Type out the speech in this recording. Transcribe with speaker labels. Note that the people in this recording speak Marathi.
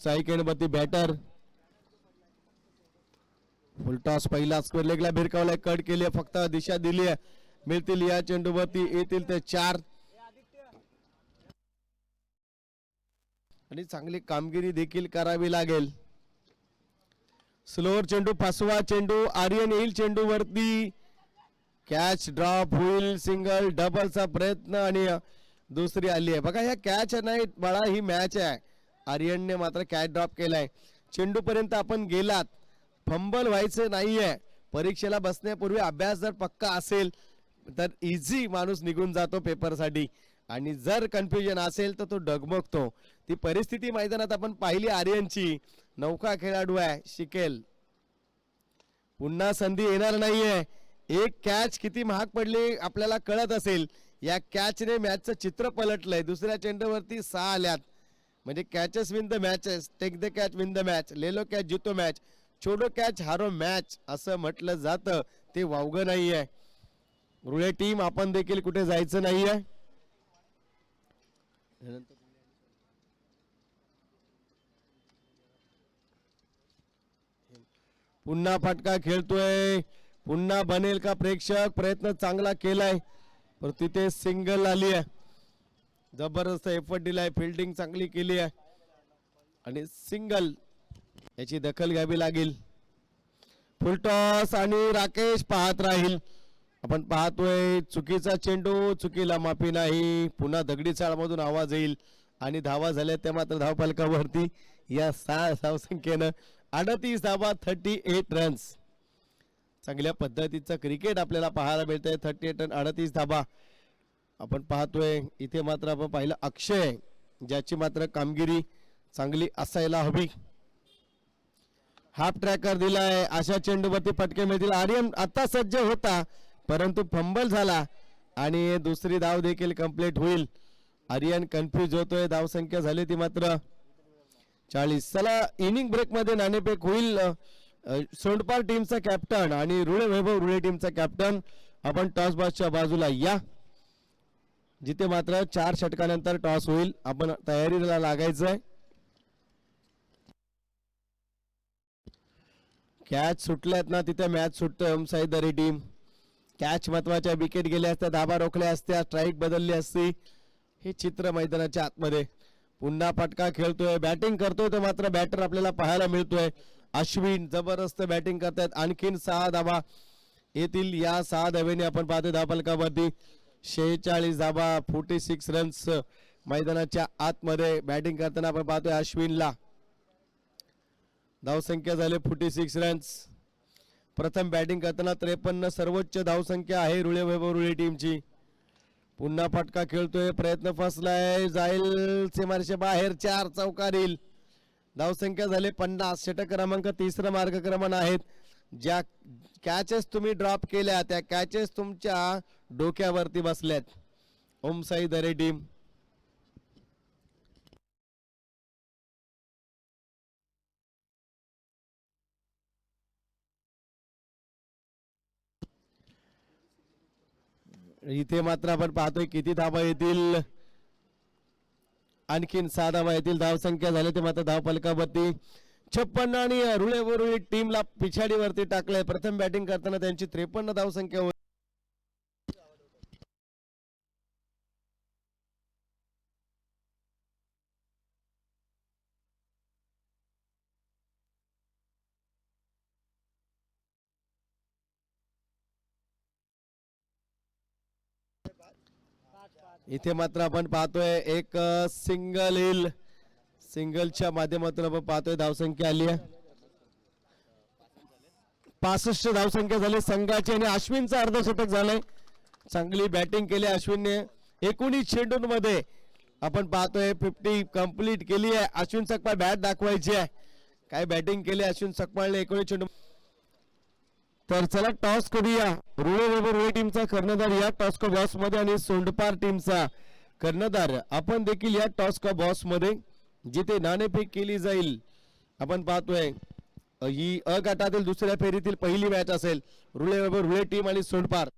Speaker 1: साई केणपती बॅटर फुलटॉस पहिला स्क्वेअर लेगला भिरकावलाय. कट केली आहे, फक्त दिशा दिली आहे. मिळतील या चेंडूवरती. येतील ते चार. आणि चांगली कामगिरी देखील करावी लागेल. स्लोअर चेंडू फसवा चेंडू. आर्यन येईल चेंडूवरती. कॅच ड्रॉप होईल. सिंगल डबलचा प्रयत्न. आणि दुसरी आली आहे. बघा ह्या कॅच नाही बाळा ही मॅच आहे. आर्यनने मात्र कॅच ड्रॉप केलाय. चेंडूपर्यंत आपण गेलात. फंबल व्हायचं नाहीये. परीक्षेला बसण्यापूर्वी अभ्यास जर पक्का असेल तर इझी माणूस निघून जातो पेपरसाठी. आणि जर कन्फ्युजन असेल तर तो डगमगतो. ती परिस्थिती मैदानात आपण पाहिली आर्यनची. नौका खेळाडू आहे शिकेल. पुन्हा संधी येणार नाहीये. एक कॅच किती महाग पडली आपल्याला कळत असेल. या कॅचने मॅचचं चित्र पलटलंय. दुसऱ्या चेंडूवरती सहा आल्यात. म्हणजे catches win the matches take the catch win the match लेलो कॅच जितो मॅच छोडो कॅच हारो मॅच असं म्हटलं जातं. ते वावगं नाहीये. रुळे टीम आपण देखील कुठे जायचं नाहीये. पुन्हा फटका खेळतोय. पुन्हा बनेल का प्रेक्षक? प्रयत्न चांगला केलाय. पण तिथे सिंगल आली आहे जबरदस्त एफर्ट दिलाय फिल्डिंग चांगली केली आहे. आणि सिंगल याची दखल घ्यावी लागेल. फुलटॉस आणि राकेश पाहत राहील. आपण पाहतोय चुकीचा चेंडू चुकीला माफी नाही. पुन्हा दगडी चाळमधून आवाज येईल. आणि धावा झाल्या त्या मात्र धावपालकावरती या सहा धावसंख्येनं अडतीस धावा थर्टी एट रन्स चांगल्या पद्धतीचं क्रिकेट आपल्याला पाहायला मिळतंय. थर्टी एट रन अडतीस धाबा आपण पाहतोय इथे मात्र आपण पाहिलं अक्षय ज्याची मात्र कामगिरी चांगली असायला हवी. हाफ ट्रॅकर दिलाय अशा चेंडूवरती फटके मिळतील. आर्यन आता सज्ज होता परंतु फंबल झाला आणि दुसरी धाव देखील कंप्लीट होईल. आर्यन कन्फ्युज होतोय धाव संख्या झाली ती मात्र चाळीस. चला इनिंग ब्रेकमध्ये नाणेफेक होईल. सोंडपार टीमचा कॅप्टन आणि रुळे वैभव रुळे टीमचा कॅप्टन. आपण टॉस बॉसच्या बाजूला या. जिथे मात्र चार षटकानंतर टॉस होईल. आपण तयारीला लागायचंय. कॅच सुटल्यात ना तिथे मॅच सुटतोय ओमसाई दरी टीम. कॅच महत्त्वाच्या विकेट गेल्या असत्या धाबा रोखल्या असत्या स्ट्राईक बदलली असती. हे चित्र मैदानाच्या आतमध्ये. पुन्हा फटका खेळतोय बॅटिंग करतोय तर मात्र बॅटर आपल्याला पाहायला मिळतोय. अश्विन जबरदस्त बॅटिंग करतायत. आणखीन सहा धाबा येतील या सहा धावेने आपण पाहतोय धाबलकावरती शेहेचाळीस धाबा फोर्टी सिक्स रन्स मैदानाच्या आतमध्ये बॅटिंग करताना आपण पाहतोय अश्विनला. धावसंख्या झाले फोर्टी सिक्स रन्स प्रथम बॅटिंग करताना त्रेपन्न सर्वोच्च धावसंख्या आहे रुळे वैभव रुळे टीमची पुन्हा फटका खेळतोय प्रयत्न फसलाय जाईल सीमारेषे बाहेर चार चौकार येईल धावसंख्या झाले पन्नास षटक क्रमांक तिसरा मार्ग क्रमांक आहेत. ज्या कॅचेस तुम्ही ड्रॉप केल्या त्या कॅचेस तुमच्या डोक्यावरती बसल्यात. ओमसाई दरे टीम इथे मात्र आपण पाहतोय किती धाबा येतील. आणखीन सहा धाबा येतील. धावसंख्या झाली ते मात्र धावपालकावरती छप्पन्न आणि रुळेवरुळी टीमला पिछाडीवरती टाकलंय प्रथम बॅटिंग करताना त्यांची त्रेपन्न धावसंख्या होती. इथे मात्र आपण पाहतोय एक सिंगल हिल सिंगलच्या माध्यमातून आपण पाहतोय धावसंख्या आली आहे. पासष्ट धावसंख्या झाली. संघाची आणि अश्विनचं अर्धशतक झालंय. चांगली बॅटिंग केली अश्विनने. एकोणीस चेंडूंमध्ये आपण पाहतोय फिफ्टी कंप्लीट केली आहे. अश्विन सकपाळ बॅट दाखवायची आहे. काय बॅटिंग केली अश्विन सकपाळने एकोणीस चेंडू तर चला टॉस करूया. रुळे बरोबर रुळे टीमचा कर्णधार या टॉस का बॉसमध्ये आणि सोंडपार टीमचा कर्णधार. आपण देखील या टॉस का बॉसमध्ये जिथे नाणेफेक केली जाईल आपण पाहतोय ही अ गटातील दुसऱ्या फेरीतील पहिली मॅच असेल रुळे रुळे टीम आणि सोनपार.